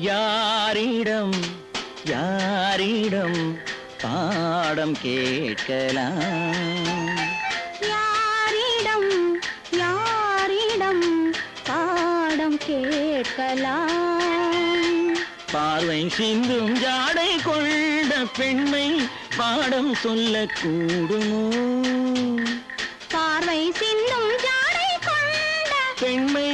யாரிடம் யாரிடம் பாடம் கேட்கலாம்? யாரிடம் யாரிடம் பாடம் கேட்கலாம்? பார்வை சிந்தும் ஜாடை கொண்ட பெண்மை பாடம் சொல்லக்கூடுமோ பார்வை சின்னும் ஜாடை கொண்ட பெண்மை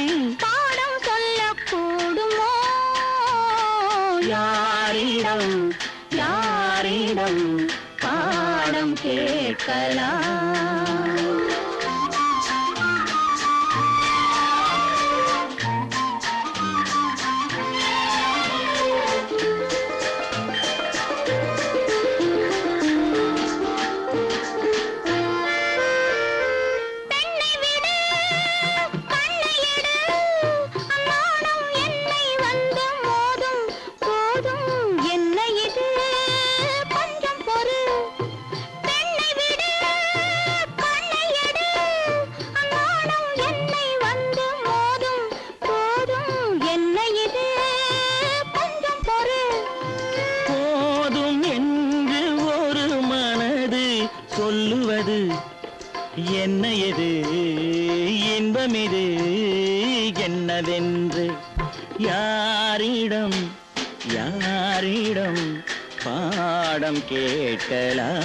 யாரிடம் யாரிடம் பாடம் கேட்கலாம்? சொல்லுவது? என்ன எது? இன்பம் இது? என்னவென்று யாரிடம்? யாரிடம்? பாடம் கேட்கலாம்.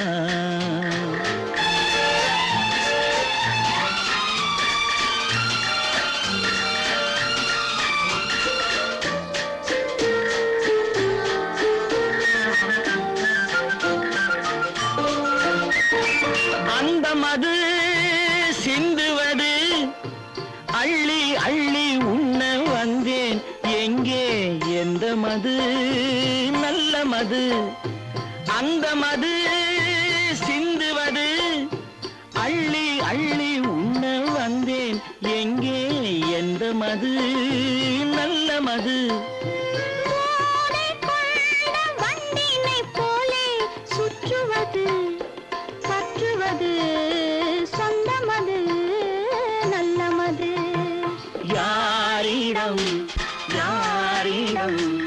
மது சிந்துவது. அள்ளி அள்ளி உண்ண வந்தேன். எங்கே எந்த மது? நல்ல மது. அந்த மது சிந்துவது. அள்ளி அள்ளி உண்ண வந்தேன். எங்கே எந்த மது? நல்ல மது. Freedom.